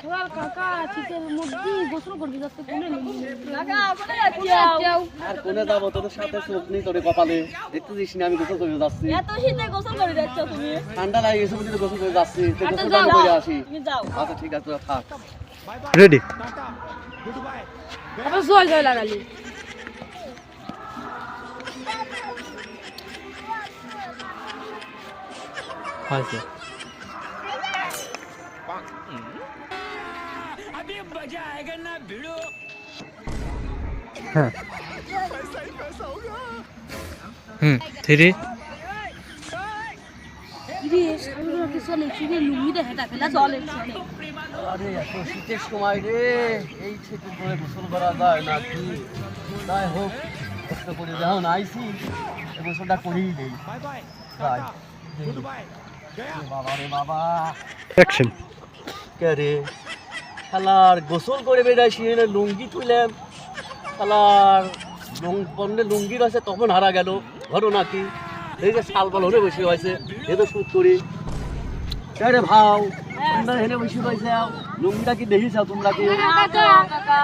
সোনার কাকা শীতের মধ্যে গোসল করবি যাতে কোনে আর যাব সাথে চোখ নেই তোর কপালে। দেখতে দিস না আমি গোসল করে যাচ্ছি। এত শীতে গোসল করে যাচ্ছ তুমি? ঠান্ডা লাগে গেছে বলে গোসল করে যাচ্ছি। গোসল যাও, করে আসি। আচ্ছা ঠিক আছে তোরা থাক। রেডি আবার জয় জয় লাগালি হয়েছে। হুম থ্রি রে সামনে কি চলে শুনে লুঙ্গিটা হেঁটা ফেলা চলে চলে আরে এত শীতের সময় রে এই শীতের করে গোসল করা যায় না কি তাই হোক কষ্ট করে যাও না আইসি গোসলটা করেই দেই বাবা রে বাবা অ্যাকশন কে রে শালার গোসল করে বেড়াইছি এনে লুঙ্গি তুললাম। শালার লুং পণ্যে লুঙ্গি রয়েছে তখন হারা গেল। ঘটনা কি এই যে শাল বল হলে বসে হয়েছে এ তো শুট করি কে রে ভাও? তোমরা হেনে বসে রয়েছে। লুঙ্গিটা কি দেখিস তোমরা কি? কাকা কাকা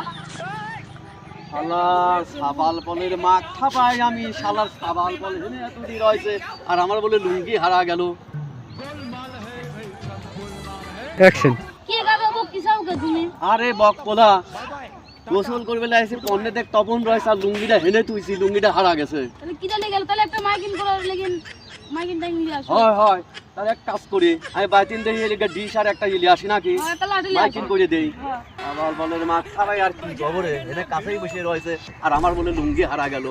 শালার সাবাল বলের মাথা পাই আমি। শালার সাবাল বল হেনে এত দি রয়েছে। আর আমার বলে লুঙ্গি হারা গেল। অ্যাকশন আরে বক পোলা। গোসল করবে লাইছি পণ্যে দেখ তপন রয়েছে আর লুঙ্গিটা হেনে তুইছি লুঙ্গিটা হারা গেছে। তাহলে কি জানে গেল তাহলে একটা মাইকিং করার লেগেন মাইকিং টাইম নিয়ে আসো। হয় হয়। তাহলে এক কাজ করি আমি বাইতিন দিয়ে এলিগা ডিশ আর একটা ইলি আসি নাকি? হ্যাঁ, তাহলে আটলে মাইকিং করে দেই। হ্যাঁ। আবার বলে মা খাবাই আর কি। খবরে এনে কাছেই বসে রয়েছে। আর আমার বলে লুঙ্গি হারা গেল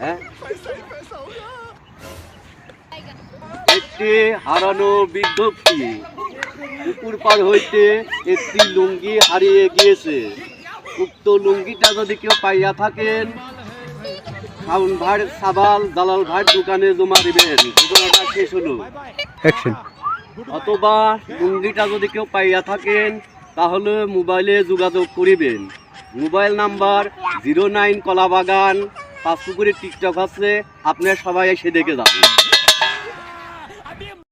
হ্যাঁ? একটি হারানো বিজ্ঞপ্তি। পুকুর পার হইতে একটি লুঙ্গি হারিয়ে গিয়েছে। উক্ত লুঙ্গিটা যদি কেউ পাইয়া থাকেন খাউন ভাই সাবাল দালাল ভাই দোকানে জমা দিবেন। ঘটনাটা শেষ হলো অথবা লুঙ্গিটা যদি কেউ পাইয়া থাকেন তাহলে মোবাইলে যোগাযোগ করিবেন। মোবাইল নাম্বার জিরো নাইন কলাবাগান পাঁচপুকুরে টিকটক আছে আপনার সবাই এসে দেখে যাবেন।